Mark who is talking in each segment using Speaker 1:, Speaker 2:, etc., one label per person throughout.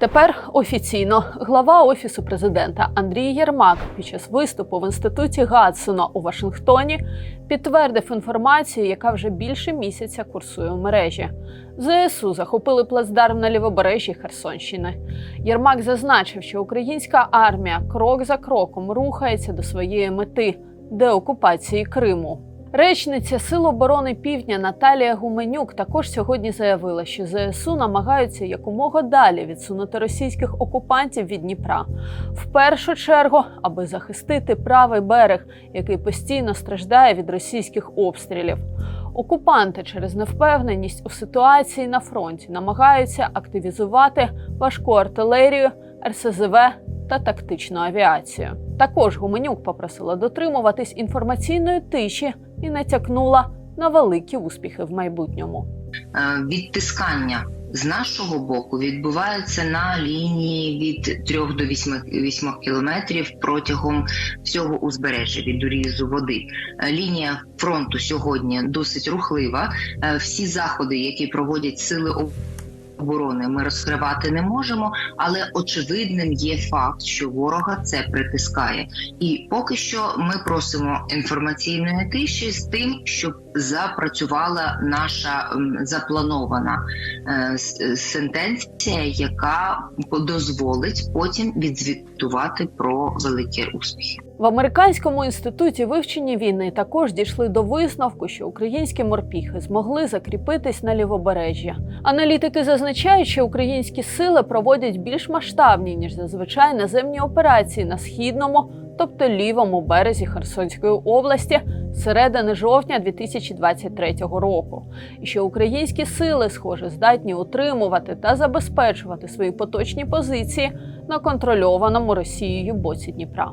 Speaker 1: Тепер офіційно глава офісу президента Андрій Єрмак під час виступу в інституті Гадсона у Вашингтоні підтвердив інформацію, яка вже більше місяця курсує в мережі. ЗСУ захопили плацдарм на лівобережжі Херсонщини. Єрмак зазначив, що українська армія крок за кроком рухається до своєї мети деокупації Криму. Речниця Сил оборони Півдня Наталія Гуменюк також сьогодні заявила, що ЗСУ намагаються якомога далі відсунути російських окупантів від Дніпра, в першу чергу, аби захистити правий берег, який постійно страждає від російських обстрілів. Окупанти через невпевненість у ситуації на фронті намагаються активізувати важку артилерію, РСЗВ та тактичну авіацію. Також Гуменюк попросила дотримуватись інформаційної тиші і натякнула на великі успіхи в майбутньому.
Speaker 2: Е, відтискання з нашого боку відбувається на лінії від 3 до 8, 8 кілометрів протягом всього узбережжя від урізу води. Е, Лінія фронту сьогодні досить рухлива. Е, Всі заходи, які проводять сили оборони, ми розкривати не можемо, але очевидним є факт, що ворога це притискає. І поки що ми просимо інформаційної тиші з тим, щоб запрацювала наша запланована е, сентенція, яка дозволить потім відзвітувати про великі успіхи.
Speaker 1: В американському інституті вивчення війни також дійшли до висновку, що українські морпіхи змогли закріпитись на лівобережжі. Аналітики зазначають, що українські сили проводять більш масштабні ніж зазвичай наземні операції на східному, тобто лівому березі Херсонської області середини жовтня 2023 року, і що українські сили, схоже, здатні утримувати та забезпечувати свої поточні позиції на контрольованому Росією боці Дніпра.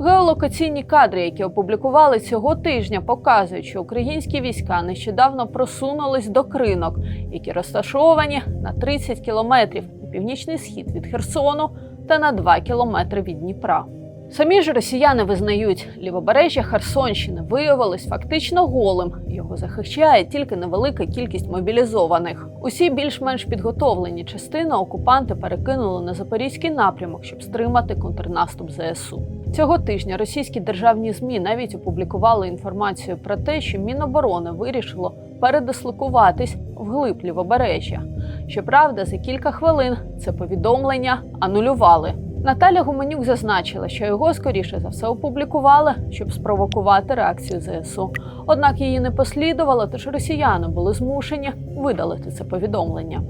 Speaker 1: Геолокаційні кадри, які опублікували цього тижня, показують, що українські війська нещодавно просунулись до кринок, які розташовані на 30 кілометрів на північний схід від Херсону та на 2 кілометри від Дніпра. Самі ж росіяни визнають, лівобережжя Херсонщини виявилось фактично голим. Його захищає тільки невелика кількість мобілізованих. Усі більш-менш підготовлені частини окупанти перекинули на запорізький напрямок, щоб стримати контрнаступ ЗСУ. Цього тижня російські державні змі навіть опублікували інформацію про те, що Міноборони вирішило передислокуватись вглиб лівобережжя. Щоправда, за кілька хвилин це повідомлення анулювали. Наталя Гуменюк зазначила, що його скоріше за все опублікували, щоб спровокувати реакцію ЗСУ. Однак її не послідувало, тож росіяни були змушені видалити це повідомлення.